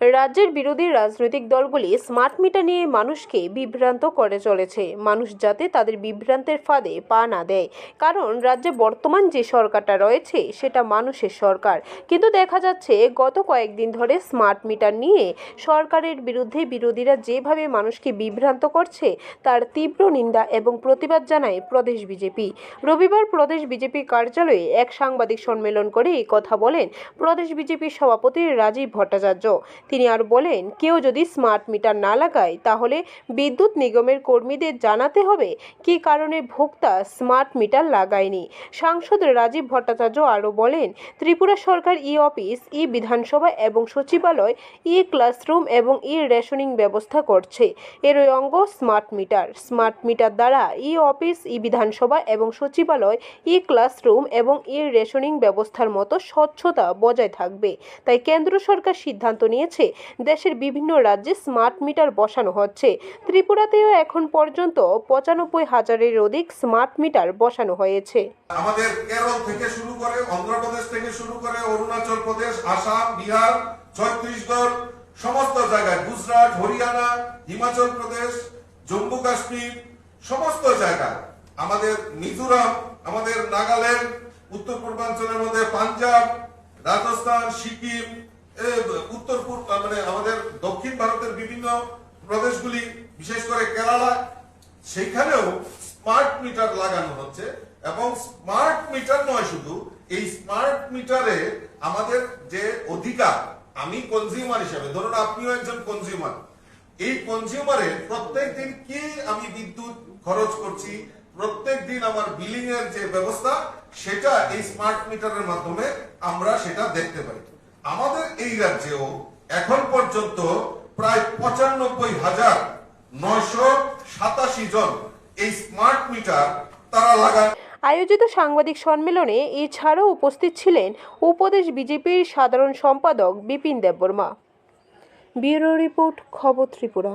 রাজ্যের বিরোধী রাজনৈতিক দলগুলি স্মার্ট মিটার নিয়ে মানুষকে বিভ্রান্ত করে চলেছে। মানুষ যাতে তাদের বিভ্রান্তের ফাঁদে পা না দেয়। কারণ রাজ্যে বর্তমান যে সরকারটা রয়েছে, সেটা মানুষের সরকার। কিন্তু দেখা যাচ্ছে, গত কয়েকদিন ধরে স্মার্ট মিটার নিয়ে সরকারের বিরুদ্ধে বিরোধীরা যেভাবে মানুষকে বিভ্রান্ত করছে, তার তীব্র নিন্দা এবং প্রতিবাদ জানায় প্রদেশ বিজেপি। রবিবার প্রদেশ বিজেপি কার্যালয়ে এক সাংবাদিক সম্মেলন করে এই কথা বলেন প্রদেশ বিজেপির সভাপতি রাজীব ভট্টাচার্য। তিনি আর বলেন, কেউ যদি স্মার্ট মিটার না লাগায়, তাহলে বিদ্যুৎ নিগমের কর্মীদের জানাতে হবে কী কারণে ভোক্তা স্মার্ট মিটার লাগায়নি। সাংসদ রাজীব ভট্টাচার্য আরও বলেন, ত্রিপুরা সরকার ই অফিস ই বিধানসভা এবং সচিবালয় ই ক্লাসরুম এবং ই রেশনিং ব্যবস্থা করছে। এর অঙ্গ স্মার্ট মিটার। স্মার্ট মিটার দ্বারা ই অফিস ই বিধানসভা এবং সচিবালয় ই ক্লাসরুম এবং ই রেশনিং ব্যবস্থার মতো স্বচ্ছতা বজায় থাকবে। তাই কেন্দ্র সরকার সিদ্ধান্ত নিয়েছে দেশের বিভিন্ন রাজ্যে স্মার্ট মিটার বসানো হচ্ছে। ত্রিপুরাতেও এখন পর্যন্ত পঁচানব্বই হাজারের অধিক স্মার্ট মিটার বসানো হয়েছে। আমাদের কেরল থেকে শুরু করে অন্ধ্রপ্রদেশ থেকে শুরু করে অরুণাচল প্রদেশ, আসাম, বিহার, ছত্তিশগড়, সমস্ত জায়গায়, গুজরাট, হরিয়ানা, হিমাচল প্রদেশ, জম্মু কাশ্মীর, সমস্ত জায়গায়। আমাদের মিজোরাম, আমাদের নাগাল্যান্ড, উত্তর পূর্বাঞ্চলের মধ্যে পাঞ্জাব, রাজস্থান, সিকিম উত্তর পূর্ব মানে আমাদের দক্ষিণ ভারতের বিভিন্ন প্রদেশগুলি, বিশেষ করে কেরালা সেখানেও স্মার্ট মিটার লাগানো হচ্ছে এবং স্মার্ট মিটার নয় শুধু, এই স্মার্ট মিটারে আমাদের যে অধিকার, আমি কনজিউমার হিসেবে, ধরুন আপনিও একজন কনজিউমার এই কনজিউমারে প্রত্যেক দিন কি আমি বিদ্যুৎ খরচ করছি, প্রত্যেক দিন আমার বিলিং এর যে ব্যবস্থা, সেটা এই স্মার্ট মিটারের মাধ্যমে আমরা সেটা দেখতে পাই। আমাদের এই রাজ্যেও এখন পর্যন্ত প্রায় পঁচানব্বই হাজার জন এই স্মার্ট মিটার তারা লাগান আয়োজিত সাংবাদিক সম্মেলনে এছাড়াও উপস্থিত ছিলেন উপদেশ বিজেপির সাধারণ সম্পাদক বিপিন দেববর্মা। ব্যুরো রিপোর্ট, খবর ত্রিপুরা।